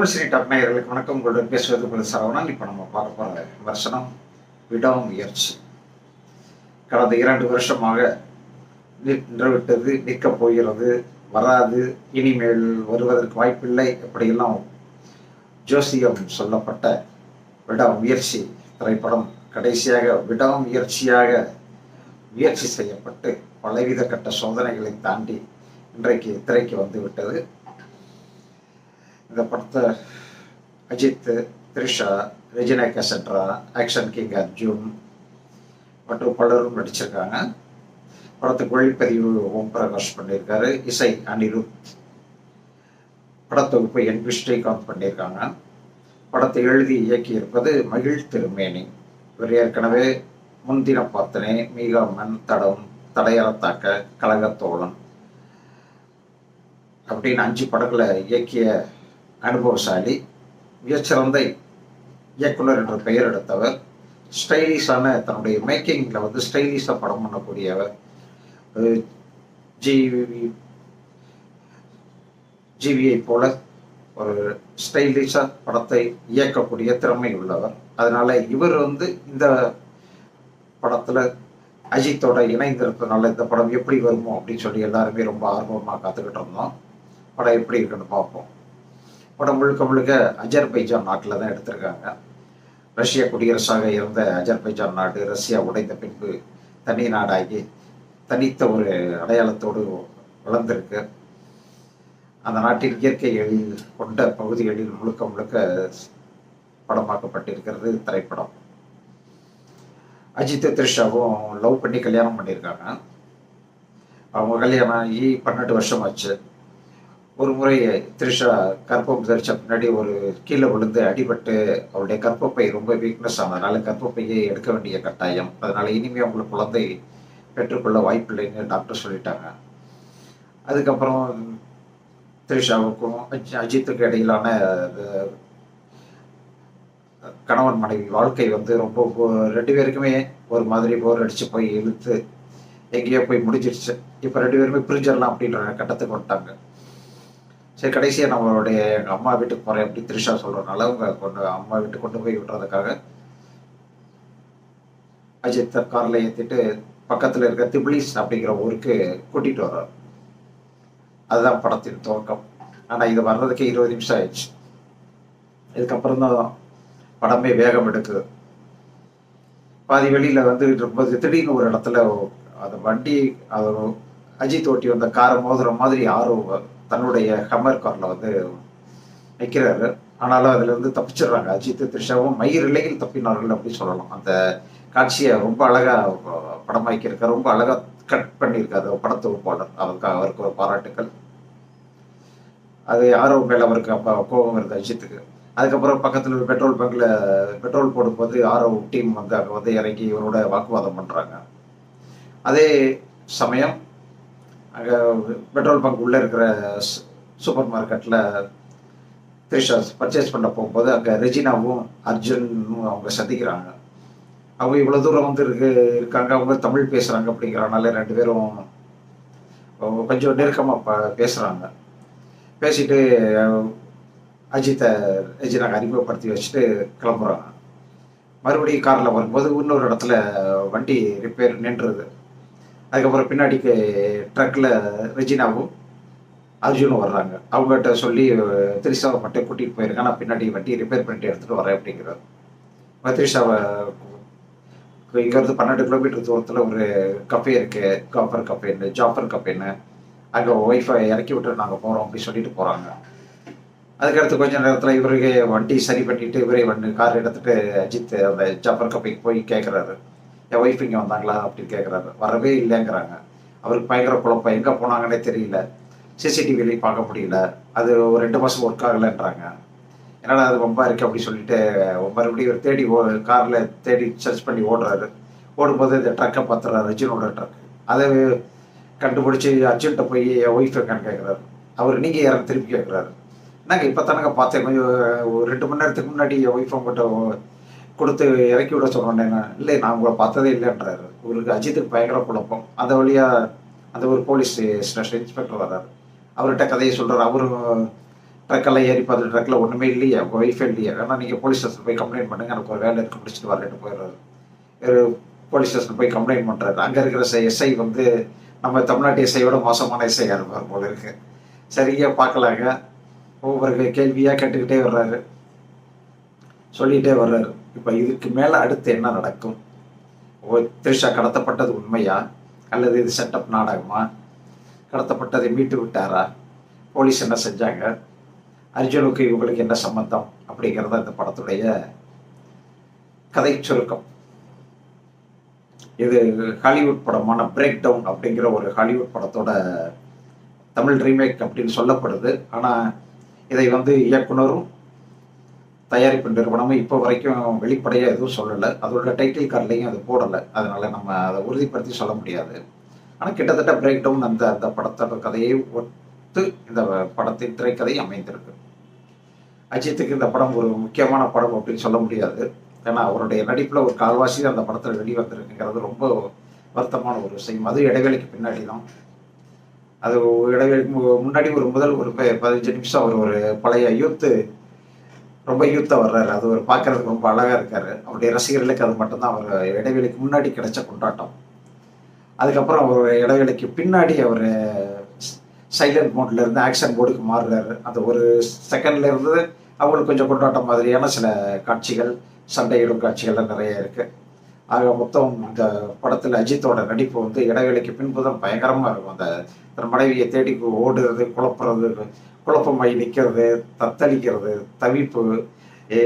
தமிழ்ஸ்ரீ talk நேயர்களுக்கு வணக்கம். உங்களுடன் பேசுவது உங்கள் சரவணன். இப்போ நம்ம பார்க்க போகிற விமர்சனம் விடாமுயற்சி கடந்த இரண்டு வருஷமாக நின்றுவிட்டது நிற்கப் போகிறது வராது இனிமேல் வருவதற்கு வாய்ப்பில்லை அப்படியெல்லாம் ஜோசியம் சொல்லப்பட்ட விடாமுயற்சி திரைப்படம். கடைசியாக விடாமுயற்சியாக முயற்சி செய்யப்பட்டு பலவித கட்ட சோதனைகளை தாண்டி இன்றைக்கு திரைக்கு வந்துவிட்டது. இந்த படத்தை Ajith Trisha Regina கசட்ரா action king Arjun மற்றும் பலரும் நடிச்சிருக்காங்க. படத்துக்கு ஒளிப்பதிவு ஓம் பிரகாஷ் பண்ணியிருக்காரு. இசை அனிருத். படத்தொகுப்பு என் வி ஸ்ரீகாந்த் பண்ணியிருக்காங்க. படத்தை எழுதி இயக்கியிருப்பது மகிழ் திருமேனி. இவர் ஏற்கனவே முன்தினம் பார்த்தனே மீகாமன் தடம் தடையறத்தாக்க கழகத்தோழன் அப்படின்னு அஞ்சு படங்களை இயக்கிய அனுபவசாலி மிகச்சிறந்த இயக்குனர் என்ற பெயர் எடுத்தவர் ஸ்டைலிஷான தன்னுடைய மேக்கிங்கில் வந்து ஸ்டைலிஷாக படம் பண்ணக்கூடியவர் ஜிவி ஜிவியை போல ஒரு ஸ்டைலிஷாக படத்தை இயக்கக்கூடிய திறமை உள்ளவர். அதனால் இவர் வந்து இந்த படத்தில் அஜித்தோட இணைந்திருப்பதுனால இந்த படம் எப்படி வருமோ அப்படின்னு சொல்லி எல்லாருமே ரொம்ப ஆர்வமாக காத்துக்கிட்டு இருந்தோம். படம் எப்படி இருக்குன்னு பார்ப்போம். படம் முழுக்க முழுக்க அஜர்பைஜான் நாட்டில் தான் எடுத்திருக்காங்க. ரஷ்ய குடியரசாக இருந்த அஜர்பைஜான் நாடு ரஷ்யா உடைந்த பின்பு தனி நாடாகி தனித்த ஒரு அடையாளத்தோடு வளர்ந்திருக்கு. அந்த நாட்டின் இயற்கை எழில் கொண்ட பகுதிகளில் முழுக்க முழுக்க படமாக்கப்பட்டிருக்கிறது திரைப்படம் அஜித் த்ரிஷாவும் லவ் பண்ணி கல்யாணம் பண்ணியிருக்காங்க. அவங்க கல்யாணம் ஆகி பன்னெண்டு வருஷம் ஆச்சு ஒரு முறை த்ரிஷா கற்பம் தரிச்ச பின்னாடி ஒரு கீழே விழுந்து அடிபட்டு அவருடைய கற்பப்பை ரொம்ப வீக்னஸ் ஆனதுனால கற்பப்பையை எடுக்க வேண்டிய கட்டாயம். அதனால இனிமே அவங்களுக்கு குழந்தை பெற்றுக்கொள்ள வாய்ப்பில்லைன்னு டாக்டர் சொல்லிட்டாங்க. அதுக்கப்புறம் த்ரிஷாவுக்கும் அஜித்துக்கும் இடையிலான கணவன் மனைவி வாழ்க்கை வந்து ரொம்ப ரெண்டு பேருக்குமே ஒரு மாதிரி போர் அடிச்சு போய் இழுத்து எங்கேயோ போய் முடிஞ்சிருச்சு. இப்போ ரெண்டு பேருமே பிரிஞ்சிடலாம் அப்படின்ற கட்டத்துக்கு வந்துட்டாங்க. சரி கடைசியாக நம்மளுடைய எங்கள் அம்மா வீட்டுக்கு போகிறேன் அப்படி த்ரிஷா சொல்கிறனால அவங்க கொண்டு அம்மா வீட்டுக்கு கொண்டு போய் விட்டுறதுக்காக அஜித் காரில் ஏற்றிட்டு பக்கத்தில் இருக்க திபிலிஸ் அப்படிங்கிற ஊருக்கு கூட்டிகிட்டு வர்றார். அதுதான் படத்தின் துவக்கம். ஆனால் இது வர்றதுக்கே இருபது நிமிஷம் ஆயிடுச்சு. இதுக்கப்புறம் தான் படமே வேகம் எடுக்குது. பாதி வெளியில் வந்து ரொம்ப திடீர்னு ஒரு இடத்துல அந்த வண்டி அது அஜித் ஓட்டி வந்த காரை மோதுற மாதிரி ஆர்வம் தன்னுடைய ஹம்மர் காரில் வந்து வைக்கிறாரு ஆனாலும் அதுல இருந்து தப்பிச்சிடுறாங்க. அஜித் த்ரிஷாவும் மயிர் இலையில் தப்பினார்கள் அப்படின்னு சொல்லலாம். அந்த காட்சியை ரொம்ப அழகா படமாக்கியிருக்காரு ரொம்ப அழகா கட் பண்ணியிருக்காரு. படத்தொகுப்பாளர் அவருக்காக அவருக்கு ஒரு பாராட்டுக்கள். அது யாரும் மேல அவருக்கு அப்போ கோபம் இருக்குது அஜித்துக்கு. அதுக்கப்புறம் பக்கத்தில் பெட்ரோல் பங்க்ல பெட்ரோல் போடும்போது ஆரோ டீம் வந்து அங்கே வந்து இறங்கி இவரோட வாக்குவாதம் பண்ணுறாங்க அதே சமயம் அங்கே பெட்ரோல் பங்க் உள்ளே இருக்கிற சூப்பர் மார்க்கெட்டில் த்ரிஷா பர்ச்சேஸ் பண்ண போகும்போது அங்கே ரெஜினாவும் அர்ஜுனும் அவங்க சந்திக்கிறாங்க. அவங்க இவ்வளோ தூரம் வந்து இருக்கு இருக்காங்க அவங்க தமிழ் பேசுகிறாங்க அப்படிங்கிறனால ரெண்டு பேரும் கொஞ்சம் நெருக்கமாக ப பேசுகிறாங்க பேசிட்டு அஜித்தை ரெஜினாக்கு அறிமுகப்படுத்தி வச்சுட்டு கிளம்புறாங்க. மறுபடியும் காரில் வரும்போது இன்னொரு இடத்துல வண்டி ரிப்பேர் நின்றுது. அதுக்கப்புறம் பின்னாடிக்கு ட்ரக்கில் ரெஜினாவும் அர்ஜுனும் வர்றாங்க. அவங்ககிட்ட சொல்லி திரிஷாவை மட்டும் கூட்டிகிட்டு போயிருக்கேன் நான் பின்னாடி வண்டி ரிப்பேர் பண்ணிட்டு எடுத்துகிட்டு வரேன் அப்படிங்கிறார். திரிஷாவை இங்கேருந்து பன்னெண்டு கிலோமீட்டர் தூரத்தில் ஒரு கஃபே இருக்கு காஃபர் கஃபேன்னு ஜாஃபர் கஃபேன்னு அங்கே ஒய்ஃபை இறக்கி விட்டு நாங்கள் போகிறோம் அப்படின்னு சொல்லிட்டு போகிறாங்க அதுக்கடுத்து கொஞ்ச நேரத்தில் இவருக்கு வண்டி சரி பண்ணிட்டு இவரே வந்து கார் எடுத்துட்டு அஜித் அந்த ஜாஃபர் கஃபைக்கு போய் கேட்குறாரு என் ஒய்ஃப் இங்கே வந்தாங்களா? அப்படின்னு கேட்குறாரு வரவே இல்லைங்கிறாங்க. அவருக்கு பயங்கர குழப்பம். எங்கே போனாங்கன்னே தெரியல. சிசிடிவிலையும் பார்க்க முடியல. அது ஒரு ரெண்டு மாதம் ஒர்க் ஆகலைன்றாங்க. என்னடா அது ரொம்ப இருக்குது அப்படி சொல்லிட்டு மறுபடியும் தேடி ஓ காரில் தேடி சர்ச் பண்ணி ஓடுறாரு. ஓடும்போது இந்த ட்ரக்கை பார்த்துறாரு. அர்ஜுனோட ட்ரக் அதை கண்டுபிடிச்சி அர்ஜுன்கிட்ட போய் என் ஒய்ஃப் எங்கன்னு கேட்குறாரு அவர் நீங்கள் யாரும் திருப்பி கேட்குறாரு நாங்கள் இப்போ தானங்க பார்த்தேன். கொஞ்சம் ஒரு ரெண்டு மணி நேரத்துக்கு முன்னாடி என் ஒய்ஃப் அவங்ககிட்ட கொடுத்து இறக்கி விட சொன்னேன் இல்லை நான் உங்களை பார்த்ததே இல்லைன்றாரு இவருக்கு அஜித்துக்கு பயங்கர குழப்பம். அந்த வழியாக அந்த ஒரு போலீஸ் ஸ்டேஷன் இன்ஸ்பெக்டர் வர்றாரு. அவர்கிட்ட கதையை சொல்கிறார் அவரும் ட்ரக்கெல்லாம் ஏறி பார்த்து ட்ரக்கில் ஒன்றுமே இல்லையா உங்கள் ஒய்ஃபே இல்லையா. வேணா நீங்கள் போலீஸ் ஸ்டேஷன் போய் கம்ப்ளைண்ட் பண்ணுங்க. எனக்கு ஒரு வேலை இருக்கு முடிச்சுட்டு வரேன்னு போயிடுறாரு. ஒரு போலீஸ் ஸ்டேஷன் போய் கம்ப்ளைண்ட் பண்ணுறாரு அங்கே இருக்கிற எஸ்ஐ வந்து நம்ம தமிழ்நாட்டு எஸ்ஐயோட மோசமான எஸ்ஐயாக இருப்பார் போல இருக்கு. சரியாக பார்க்கலாங்க ஒவ்வொரு கேள்வியாக கேட்டுக்கிட்டே வர்றாரு. சொல்லிகிட்டே வர்றாரு. இப்போ இதுக்கு மேலே அடுத்து என்ன நடக்கும்? ஓ த்ரிஷா கடத்தப்பட்டது உண்மையா? அல்லது இது செட்டப் நாடகமா? கடத்தப்பட்டதை மீட்டு விட்டாரா? போலீஸ் என்ன செஞ்சாங்க? அர்ஜுனுக்கு இவங்களுக்கு என்ன சம்பந்தம்? அப்படிங்கிறத இந்த படத்துடைய கதை சுருக்கம். இது ஹாலிவுட் படமான பிரேக் டவுன் அப்படிங்கிற ஒரு ஹாலிவுட் படத்தோட தமிழ் ரீமேக் அப்படின்னு சொல்லப்படுது. ஆனால் இதை வந்து இயக்குனரும் தயாரிப்பு நிறுவனமும் இப்போ வரைக்கும் வெளிப்படையாக எதுவும் சொல்லலை. அதோட டைட்டில் கார்ட்லையும் அது போடலை. அதனால் நம்ம அதை உறுதிப்படுத்தி சொல்ல முடியாது. ஆனால் கிட்டத்தட்ட பிரேக் டவுன் அந்த அந்த படத்தோட கதையை ஒத்து இந்த படத்தின் திரைக்கதை அமைந்திருக்கு. அஜித்துக்கு இந்த படம் ஒரு முக்கியமான படம் அப்படின்னு சொல்ல முடியாது. ஏன்னா அவருடைய நடிப்பில் ஒரு கால்வாசி அந்த படத்தில் வெளிவந்திருக்குங்கிறது ரொம்ப வருத்தமான ஒரு விஷயம். அது இடைவேளைக்கு பின்னாடி தான் அது இடைவேளைக்கு முன்னாடி ஒரு முதல் ஒரு பதினஞ்சு நிமிஷம் அவர் ஒரு பழைய யூத்து ரொம்ப யூத்தா வர்றாரு. அது ஒரு பார்க்கறதுக்கு ரொம்ப அழகா இருக்காரு. அவருடைய ரசிகர்களுக்கு அது மட்டும்தான் அவர் இடைவெளிக்கு முன்னாடி கிடைச்ச கொண்டாட்டம். அதுக்கப்புறம் அவர் இடைவெளிக்கு பின்னாடி அவர் சைலண்ட் மோட்ல இருந்து ஆக்ஷன் மோடுக்கு மாறுறாரு. அந்த ஒரு செகண்ட்ல இருந்து அவங்களுக்கு கொஞ்சம் கொண்டாட்டம் மாதிரியான சில காட்சிகள் சண்டையிடும் காட்சிகள்லாம் நிறைய இருக்கு. ஆக மொத்தம் இந்த படத்தில் அஜித்தோட நடிப்பு வந்து இடைவெளிக்கு பின்பு தான் இருக்கும். அந்த தன் மனைவியை தேடி ஓடுறது குழப்புறது குழப்பமாயி நிற்கிறது தத்தளிக்கிறது தவிப்பு. ஏ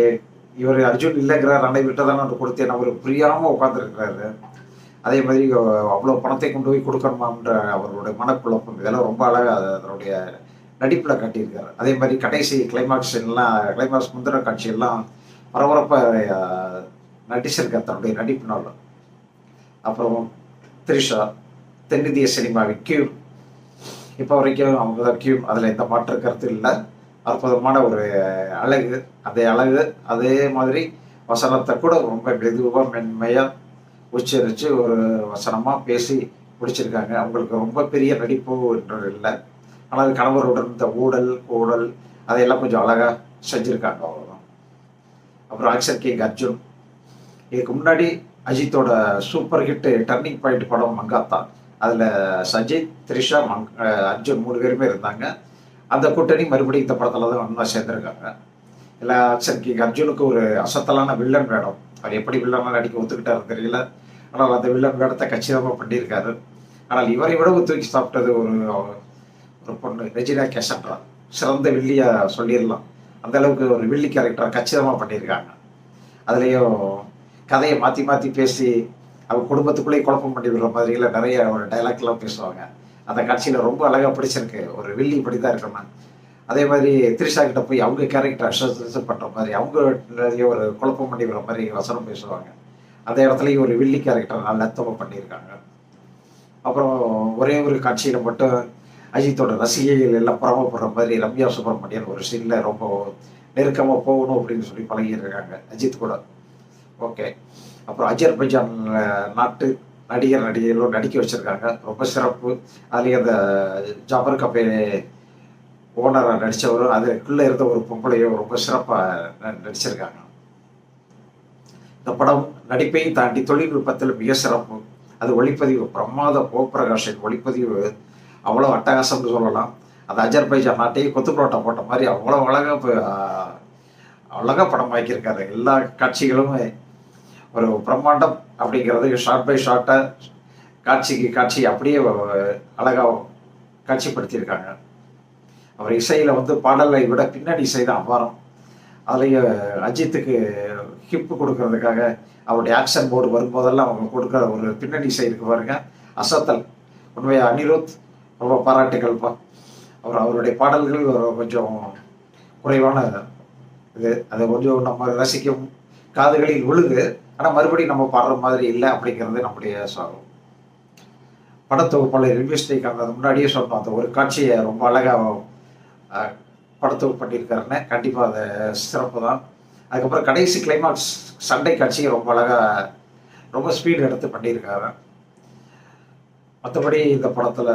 இவர் அர்ஜுன் இல்லைங்கிறார் அன்னை விட்டதான ஒன்று கொடுத்தேன் அவர் புரியாமல் உட்காந்துருக்கிறாரு அதே மாதிரி அவ்வளோ பணத்தை கொண்டு போய் கொடுக்கணுமான்ற அவருடைய மனக்குழப்பம் இதெல்லாம் ரொம்ப அழகாக அதனுடைய நடிப்பில் காட்டியிருக்காரு. அதே மாதிரி கடைசி கிளைமாக்ஸ் எல்லாம் கிளைமாக்ஸ் முந்திர காட்சியெல்லாம் பரபரப்பாக நடிச்சிருக்கார் தன்னுடைய நடிப்பினால் அப்புறம் த்ரிஷா தென்னிந்திய சினிமாவின் கியூ இப்போ வரைக்கும் அவங்க அதில் எந்த மாற்று கருத்து இல்லை. அற்புதமான ஒரு அழகு. அதே அழகு அதே மாதிரி வசனத்தை கூட ரொம்ப மெதுவாக மென்மையாக உச்சரித்து ஒரு வசனமாக பேசி முடிச்சிருக்காங்க. அவங்களுக்கு ரொம்ப பெரிய நடிப்பு என்றது இல்லை. ஆனால் கணவருடன் இந்த ஊடல் கூடல் அதையெல்லாம் கொஞ்சம் அழகாக செஞ்சுருக்காங்க அவ்வளோதான் அப்புறம் ஆக்ஷன் கிங் அர்ஜுன் இதுக்கு முன்னாடி அஜித்தோட சூப்பர் ஹிட் டர்னிங் பாயிண்ட் படம் மங்காத்தான் அதில் சஜித் த்ரிஷா மங் அர்ஜுன் மூணு பேருமே இருந்தாங்க. அந்த கூட்டணி மறுபடியும் இந்த படத்தில் தான் ஒன்றா சேர்ந்துருக்காங்க. இல்லை சரி அர்ஜுனுக்கு ஒரு அசத்தலான வில்லன் வேடம். அவர் எப்படி வில்லனால் அடிக்க ஒத்துக்கிட்டாரு தெரியல. ஆனால் அந்த வில்லன் வேடத்தை கச்சிதமாக பண்ணியிருக்காரு. ஆனால் இவரை விட தூக்கி சாப்பிட்டது ஒரு ஒரு பொண்ணு ரெஜினா கேசன்ட்ரா சிறந்த வில்லியாக சொல்லிடலாம். அந்த அளவுக்கு ஒரு வில்லி கேரக்டர் கச்சிதமாக பண்ணியிருக்காங்க. அதுலேயும் கதையை மாற்றி மாற்றி பேசி அவங்க குடும்பத்துக்குள்ளேயே குழப்பம் பண்ணி விடுற மாதிரிலாம் நிறைய ஒரு டைலாக்லாம் பேசுவாங்க. அந்த காட்சியில் ரொம்ப அழகாக பிடிச்சிருக்கு. ஒரு வில்லி இப்படி தான் இருக்கணும் அதே மாதிரி த்ரிஷா கிட்ட போய் அவங்க கேரக்டர் அசோசியேஷன் பண்ணுற மாதிரி அவங்க நிறைய ஒரு குழப்பம் பண்ணி விடுற மாதிரி வசனம் பேசுவாங்க. அந்த இடத்துலையும் ஒரு வில்லி கேரக்டர் நல்லா அர்த்தமாக பண்ணியிருக்காங்க. அப்புறம் ஒரே ஒரு காட்சியில் மட்டும் அஜித்தோட ரசிகைகள் எல்லாம் புறமப்படுற மாதிரி ரம்யா சுப்பிரமணியன் ஒரு சீனில் ரொம்ப நெருக்கமாக போகணும் அப்படின்னு சொல்லி பழகியிருக்காங்க அஜித் கூட. ஓகே. அப்புறம் அஜர்பைஜான் நாட்டு நடிகர் நடிகைகளும் நடிக்க வச்சிருக்காங்க. ரொம்ப சிறப்பு. அதுலேயும் அந்த ஜாபர் கபே ஓனராக நடித்தவரும் அதுக்குள்ளே இருந்த ஒரு பொம்பளையும் ரொம்ப சிறப்பாக நடிச்சிருக்காங்க. இந்த படம் நடிப்பையும் தாண்டி தொழில்நுட்பத்தில் மிக சிறப்பு. அது ஒளிப்பதிவு பிரமாத கோபிரகாஷின் ஒளிப்பதிவு. அவ்வளோ அட்டகாசம்னு சொல்லலாம். அந்த அஜர்பைஜான் நாட்டையே கொத்து புரோட்டா போட்ட மாதிரி அவ்வளோ அழகாக அழகாக படம் ஆக்கியிருக்காரு எல்லா காட்சிகளும் ஒரு பிரம்மாண்டம் அப்படிங்கிறது ஷார்ட் பை ஷார்ட்டாக காட்சிக்கு காட்சி அப்படியே அழகாக காட்சிப்படுத்தியிருக்காங்க. அவர் இசையில் வந்து பாடலை விட பின்னணி இசை தான் அபாரம். அதுலேயும் அஜித்துக்கு ஹிப்பு கொடுக்கறதுக்காக அவருடைய ஆக்ஷன் போர்டு வரும்போதெல்லாம் அவங்க கொடுக்குற ஒரு பின்னணி இசை இருக்கு பாருங்க. அசத்தல். உண்மையாக அனிருத் ரொம்ப பாராட்டுகள்ப்பா அவர் அவருடைய பாடல்கள் கொஞ்சம் குறைவான இது. அதை கொஞ்சம் நம்ம ரசிக்கும் காதுகளில் விழுது. ஆனால் மறுபடியும் நம்ம பாடுற மாதிரி இல்லை அப்படிங்கிறது நம்முடைய சோகம் படத்தொகுப்பாளர் ரிவ்யூஸ்டிக் அந்த முன்னாடியே சொன்னோம் அந்த ஒரு காட்சியை ரொம்ப அழகாக படத்தொகுப்பு பண்ணியிருக்காருன்னு. கண்டிப்பாக அது சிறப்பு தான். அதுக்கப்புறம் கடைசி கிளைமாக்ஸ் சண்டை காட்சியை ரொம்ப அழகாக ரொம்ப ஸ்பீடு எடுத்து பண்ணியிருக்காரு. மற்றபடி இந்த படத்தில்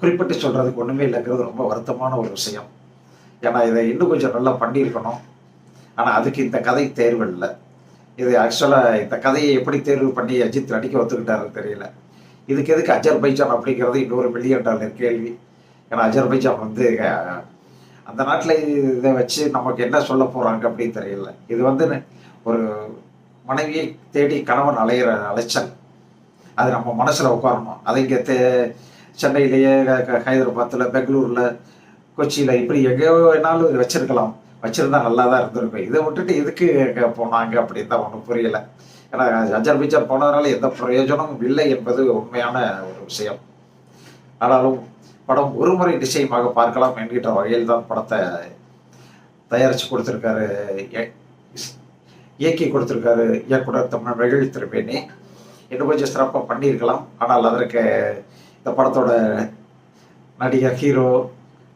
குறிப்பிட்டு சொல்கிறதுக்கு ஒன்றுமே இல்லைங்கிறது ரொம்ப வருத்தமான ஒரு விஷயம். ஏன்னா இதை இன்னும் கொஞ்சம் நல்லா பண்ணியிருக்கணும். ஆனால் அதுக்கு இந்த கதை தேர்வு இல்லை. இது ஆக்சுவலாக இந்த கதையை எப்படி தேர்வு பண்ணி அஜித் நடிக்க ஒத்துக்கிட்டாருன்னு தெரியல. இதுக்கு எதுக்கு அஜர்பைஜான் அப்படிங்கிறது இன்னொரு மில்லியன் டாலர் கேள்வி. ஏன்னா அஜர்பைஜான் வந்து அந்த நாட்டில் இதை வச்சு நமக்கு என்ன சொல்ல போகிறாங்க அப்படின்னு தெரியல. இது வந்து ஒரு மனைவியை தேடி கணவன் அலையிற அலைச்சல். அது நம்ம மனசில் உட்காரணும். அதை இங்கே தே சென்னையிலேயே க- ஹைதராபாத்தில் பெங்களூரில் கொச்சியில் இப்படி எங்கேயோ வேணாலும் வச்சுருக்கலாம் வச்சிருக்கலாம். வச்சிருந்தா நல்லா தான் இருந்திருக்கும். இதை விட்டுட்டு எதுக்கு போனாங்க அப்படின்னு தான் ஒன்றும் புரியல. ஏன்னா அஜர்பைஜான் போனதுனால எந்த பிரயோஜனமும் இல்லை என்பது உண்மையான ஒரு விஷயம். ஆனாலும் படம் ஒரு முறை நிச்சயமாக பார்க்கலாம் என்கின்ற வகையில் தான் படத்தை தயாரித்து கொடுத்துருக்காரு. இயக்கி கொடுத்துருக்காரு இயக்குனர் தமிழ் வெகுள் திருப்பேனி. இன்னும் கொஞ்சம் சிறப்பாக பண்ணியிருக்கலாம். ஆனால் அதற்கு இந்த படத்தோட நடிகர் ஹீரோ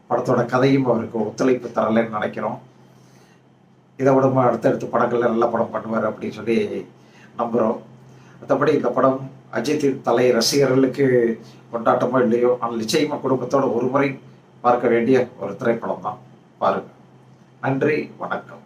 படத்தோட கதையும் அவருக்கு ஒத்துழைப்பு தரலைன்னு நினைக்கிறோம். இதை விட அடுத்தடுத்த படங்கள்ல நல்ல படம் பண்ணுவார் அப்படின்னு சொல்லி நம்புகிறோம் மற்றபடி இந்த படம் அஜித்தின் தலை ரசிகர்களுக்கு கொண்டாட்டமோ இல்லையோ ஆனால் நிச்சயமாக குடும்பத்தோடு ஒரு முறை பார்க்க வேண்டிய ஒரு திரைப்படம் தான் பாருங்கள் நன்றி வணக்கம்.